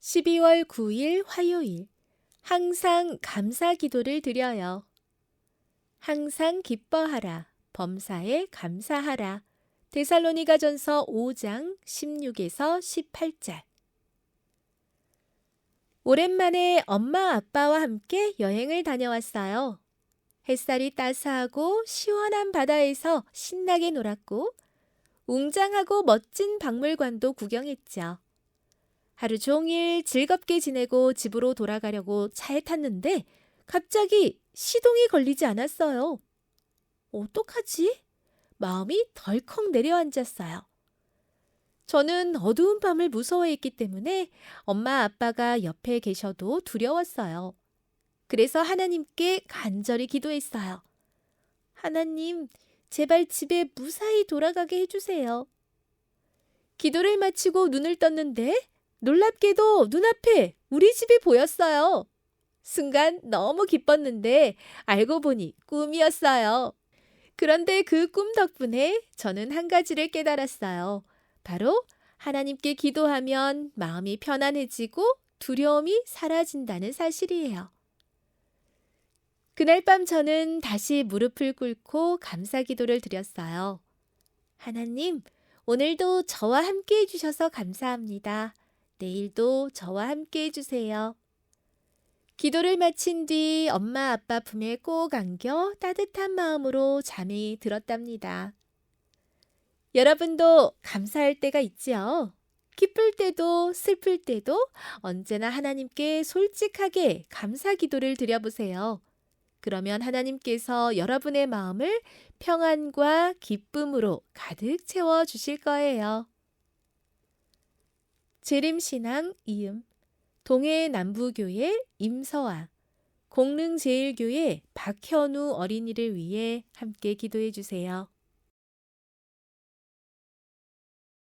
12월 9일 화요일 항상 감사 기도를 드려요. 항상 기뻐하라. 범사에 감사하라. 데살로니가 전서 5장 16에서 18절. 오랜만에 엄마 아빠와 함께 여행을 다녀왔어요. 햇살이 따스하고 시원한 바다에서 신나게 놀았고 웅장하고 멋진 박물관도 구경했죠. 하루 종일 즐겁게 지내고 집으로 돌아가려고 차에 탔는데 갑자기 시동이 걸리지 않았어요. 어떡하지? 마음이 덜컥 내려앉았어요. 저는 어두운 밤을 무서워했기 때문에 엄마 아빠가 옆에 계셔도 두려웠어요. 그래서 하나님께 간절히 기도했어요. 하나님, 제발 집에 무사히 돌아가게 해주세요. 기도를 마치고 눈을 떴는데 놀랍게도 눈앞에 우리 집이 보였어요. 순간 너무 기뻤는데 알고 보니 꿈이었어요. 그런데 그 꿈 덕분에 저는 한 가지를 깨달았어요. 바로 하나님께 기도하면 마음이 편안해지고 두려움이 사라진다는 사실이에요. 그날 밤 저는 다시 무릎을 꿇고 감사 기도를 드렸어요. 하나님, 오늘도 저와 함께 해주셔서 감사합니다. 내일도 저와 함께 해주세요. 기도를 마친 뒤 엄마 아빠 품에 꼭 안겨 따뜻한 마음으로 잠이 들었답니다. 여러분도 감사할 때가 있지요? 기쁠 때도 슬플 때도 언제나 하나님께 솔직하게 감사 기도를 드려보세요. 그러면 하나님께서 여러분의 마음을 평안과 기쁨으로 가득 채워 주실 거예요. 재림신앙 이음 동해 남부교회 임서아 공릉제일교회 박현우 어린이를 위해 함께 기도해 주세요.